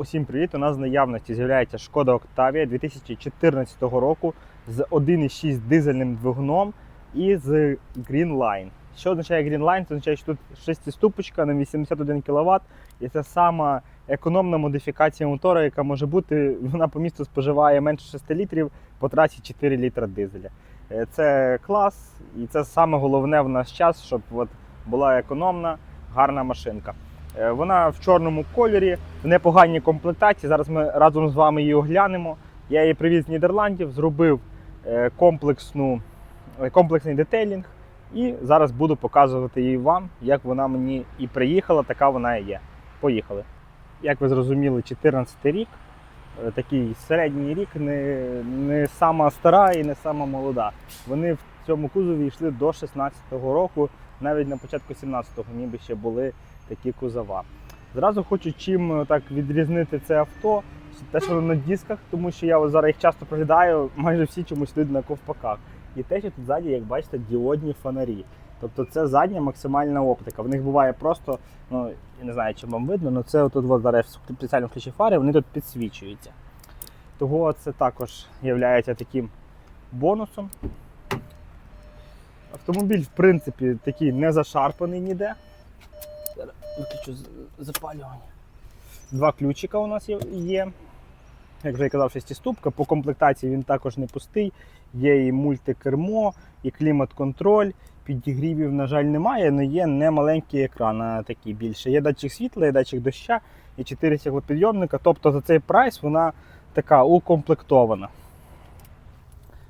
Усім привіт! У нас в наявності з'являється Шкода Октавія 2014 року з 1,6 дизельним двигуном і з Green Line. Що означає Green Line? Це означає, що тут шестиступочка на 81 кВт, і це сама економна модифікація мотора, яка може бути. Вона по місту споживає менше 6 літрів по трасі 4 літра дизеля. Е, Це клас, і це саме головне в наш час, щоб от була економна, гарна машинка. Е, Вона в чорному кольорі, в непоганій комплектації. Зараз ми разом з вами її оглянемо. Я її привіз з Нідерландів, зробив е, комплексну, е, комплексний детейлінг. І зараз буду показувати її вам, як вона мені і приїхала, така вона і є. Поїхали. Як ви зрозуміли, 14 рік, такий середній рік, не, не сама стара і не сама молода. Вони в цьому кузові йшли до 16-го року, навіть на початку 17-го ніби ще були такі кузова. Зразу хочу чим е, так відрізнити це авто. Те, що воно на дисках, тому що я зараз їх часто проглядаю, майже всі чомусь йдуть на ковпаках. І те, що тут ззаді, як бачите, діодні фонарі. Тобто це задня максимальна оптика. В них буває просто, ну я не знаю, чи вам видно, але це тут от зараз спеціально включив фари, вони тут підсвічуються. Того це також є таким бонусом. Автомобіль, в принципі, такий не зашарпаний ніде. Виключу запалювання. Два ключика у нас є-. Як вже я казав, шестиступка. По комплектації він також не пустий. Є і мультикермо, і клімат-контроль. Підігрівів, на жаль, немає, але є немаленький екран, а такий більше. Є датчик світла, є датчик доща і 4 сіглопідйомника. Тобто за цей прайс вона така укомплектована.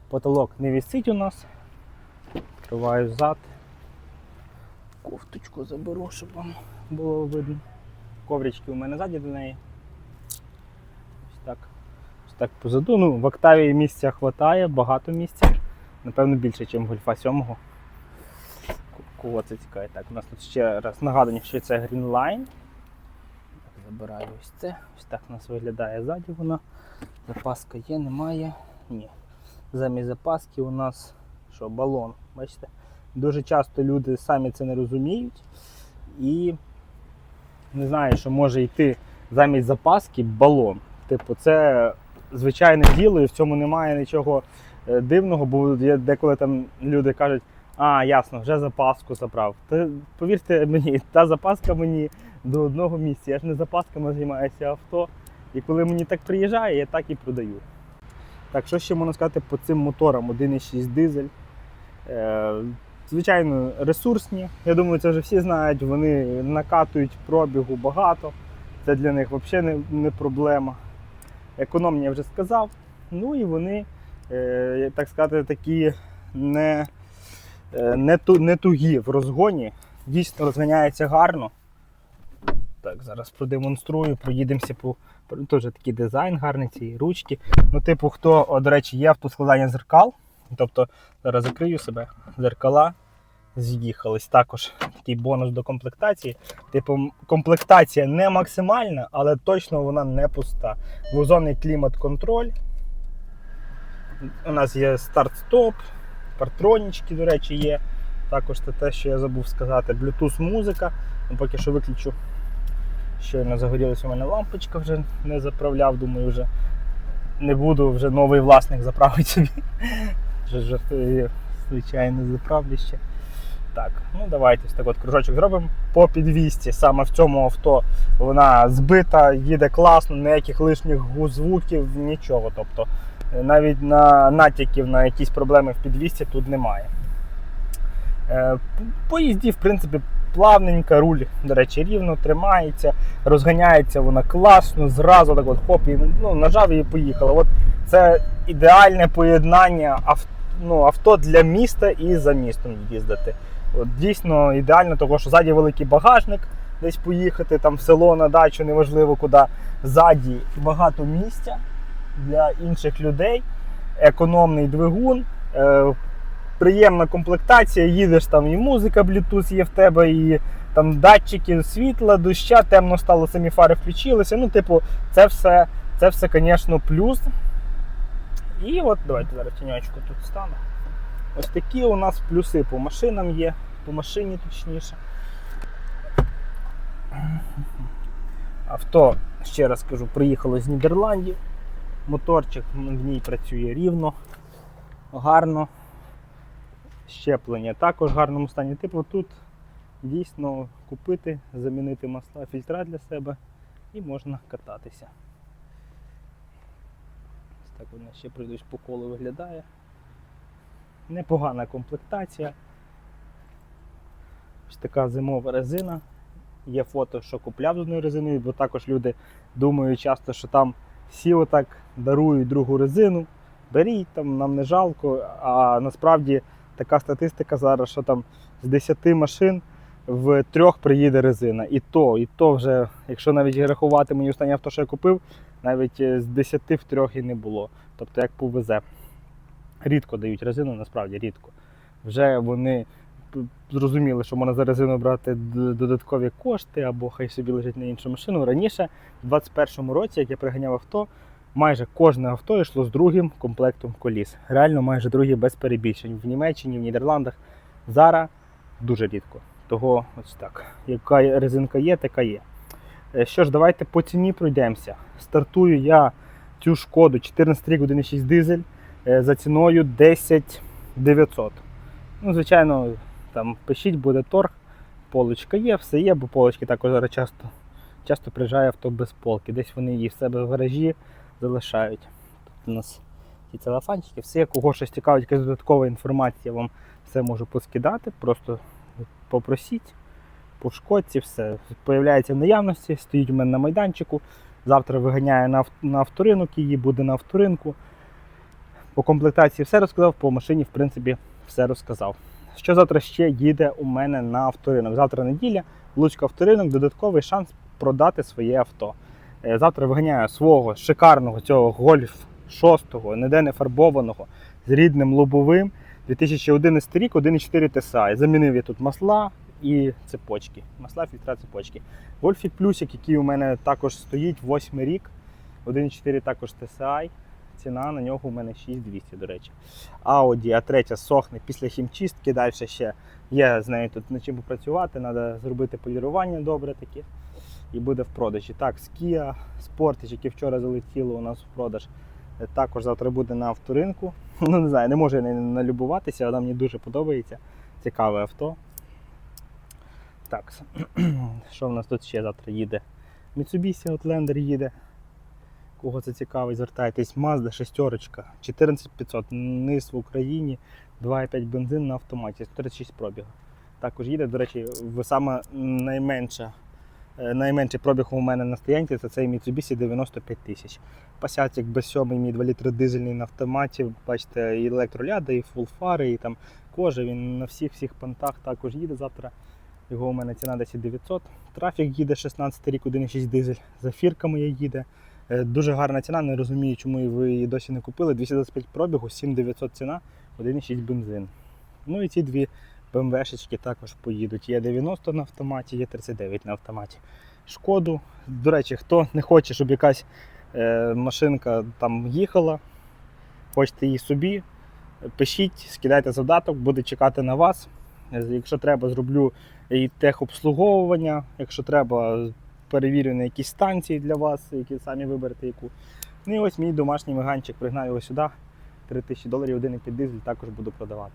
Потолок не висить у нас. Відкриваю зад. Кофточку заберу, щоб вам було видно. Коврички у мене ззаді до неї. Ось так. Ось так позаду. Ну, в Октавії місця вистачає, багато місця. Напевно, більше, ніж Гольфа 7. Кого це цікавить? Так, у нас тут ще раз нагадування, що це Green Line. Так, забираю ось це. Ось так у нас виглядає ззаді вона. Запаска є, немає. Ні. Замість запаски у нас що, балон. Бачите? Дуже часто люди самі це не розуміють і не знаю, що може йти замість запаски балон. Типу, це звичайне діло, і в цьому немає нічого е, дивного, бо є деколи там люди кажуть, а, ясно, вже запаску заправ. Та повірте мені, та запаска мені до одного місця. Я ж не запасками займаюся авто. І коли мені так приїжджає, я так і продаю. Так, що ще можна сказати по цим моторам? 1,6 дизель. Звичайно, ресурсні. Я думаю, це вже всі знають. Вони накатують пробігу багато. Це для них взагалі не, не проблема. Економні я вже сказав. Ну і вони, е, так сказати, такі не, е, не, ту, не тугі в розгоні. Дійсно розганяється гарно. Так, зараз продемонструю, проїдемося по. Теж такий дизайн гарний, ці ручки. Ну, типу, хто, до речі, є автоскладання зеркал. Тобто, зараз закрию себе, зеркала з'їхались. Також такий бонус до комплектації. Типу, комплектація не максимальна, але точно вона не пуста. Двозонний клімат-контроль. У нас є старт-стоп, партронічки, до речі, є. Також це те, що я забув сказати. Bluetooth музика. Ну, поки що виключу. Щойно загорілася у мене лампочка, вже не заправляв, думаю, вже не буду, вже новий власник заправить собі. Вже жартую, звичайно, заправлю ще. Так, ну давайте ось так от кружочок зробимо по підвісті. Саме в цьому авто вона збита, їде класно, ніяких лишніх звуків, нічого. Тобто е, навіть на натяків на якісь проблеми в підвісті тут немає. Е, п- По їзді, в принципі, плавненька, руль, до речі, рівно тримається, розганяється вона класно, зразу так от хоп, і, ну, нажав і поїхала. От це ідеальне поєднання авто, ну, авто для міста і за містом їздити. От, дійсно ідеально, тому що ззаді великий багажник, десь поїхати, там в село на дачу, неважливо куди. Ззаді багато місця для інших людей, економний двигун. Е, приємна комплектація, їдеш там і музика, Bluetooth є в тебе, і там датчики світла, доща, темно стало, самі фари включилися. Ну, типу, це все, це все, звісно, плюс. І от давайте зараз тіньочку тут стану. Ось такі у нас плюси по машинам є, по машині точніше. Авто, ще раз кажу, приїхало з Нідерландів. Моторчик в ній працює рівно, гарно. Щеплення також в гарному стані. Типу тут дійсно купити, замінити масла, фільтра для себе і можна кататися. Так вона ще пройдусь по колу виглядає. Непогана комплектація. Ось така зимова резина. Є фото, що купляв з одною резиною, бо також люди думають часто, що там всі отак дарують другу резину. Беріть, там нам не жалко. А насправді така статистика зараз, що там з 10 машин в трьох приїде резина. І то, і то вже, якщо навіть рахувати мені останнє авто, що я купив, навіть е, з 10 в трьох і не було. Тобто як повезе. Рідко дають резину, насправді рідко. Вже вони зрозуміли, що можна за резину брати додаткові кошти або хай собі лежить на іншу машину. Раніше, в 2021 році, як я приганяв авто, майже кожне авто йшло з другим комплектом коліс. Реально майже другі без перебільшень. В Німеччині, в Нідерландах. Зараз дуже рідко. Того ось так. Яка резинка є, така є. Е, Що ж, давайте по ціні пройдемося. Стартую я цю шкоду 14 рік 1.6 дизель е, за ціною 10 900. Ну, звичайно, там пишіть, буде торг, полочка є, все є, бо полочки також зараз часто, часто приїжджає авто без полки. Десь вони її в себе в гаражі залишають. Тут у нас ті целофанчики, все, кого щось цікавить, якась додаткова інформація, я вам все можу поскидати. Просто попросіть по шкодці, все. Появляється в наявності, стоїть у мене на майданчику. Завтра виганяє на, на авторинок, її буде на авторинку. По комплектації все розказав, по машині, в принципі, все розказав. Що завтра ще їде у мене на авторинок? Завтра неділя, Луцька авторинок, додатковий шанс продати своє авто. Е, Завтра виганяю свого шикарного цього гольф 6, ніде не фарбованого, з рідним лобовим. 2011 рік, 1,4 TSI. Замінив я тут масла і цепочки. Масла, фільтра, цепочки. Гольфік плюсик, який у мене також стоїть, 8 рік, 1,4 також TSI. Ціна на нього у мене 6200, до речі. Audi A3 сохне після хімчистки, далі ще є з нею тут над чим попрацювати, треба зробити полірування добре таке. І буде в продажі. Так, Kia Sportage, яке вчора залетіло у нас в продаж, також завтра буде на авторинку. Ну, не знаю, не можу я не налюбуватися, вона мені дуже подобається. Цікаве авто. Так, що в нас тут ще завтра їде? Mitsubishi Outlander їде. Кого це цікавить, звертайтесь. Mazda шестерочка, 14500, низ в Україні, 2,5 бензин на автоматі, 136 пробігу. Також їде, до речі, саме найменша, е, найменший пробіг у мене на стоянці це цей Mitsubishi 95 тисяч. Пасятик без 7 мій 2 літри дизельний на автоматі. Бачите, і електроляда, і фулфари, і там кожа. Він на всіх всіх пантах також їде завтра. Його у мене ціна 10 900. Трафік їде 16 рік, 1,6 дизель. Зафірка моя їде. Е, Дуже гарна ціна, не розумію, чому ви її досі не купили. 225 пробігу, 7900 ціна, 1,6 бензин. Ну і ці дві БМВшечки також поїдуть. Є 90 на автоматі, є 39 на автоматі. Шкоду. До речі, хто не хоче, щоб якась е, машинка там їхала, хочете її собі, пишіть, скидайте завдаток, буде чекати на вас. Якщо треба, зроблю і техобслуговування, якщо треба, перевірю на якісь станції для вас, які самі виберете яку. Ну і ось мій домашній меганчик пригнав його сюди. 3000 доларів, 1,5 дизель також буду продавати.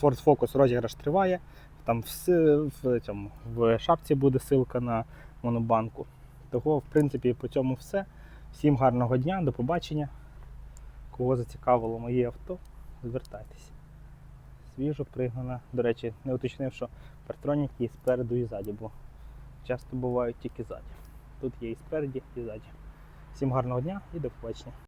Ford Focus розіграш триває. Там в, в, цьому, в шапці буде ссылка на монобанку. Того, в принципі, по цьому все. Всім гарного дня, до побачення. Кого зацікавило моє авто, звертайтеся. Свіжо пригнана. До речі, не уточнив, що партроніки є спереду і ззаді, бо часто бувають тільки ззаді. Тут є і спереді, і ззаді. Всім гарного дня і до побачення.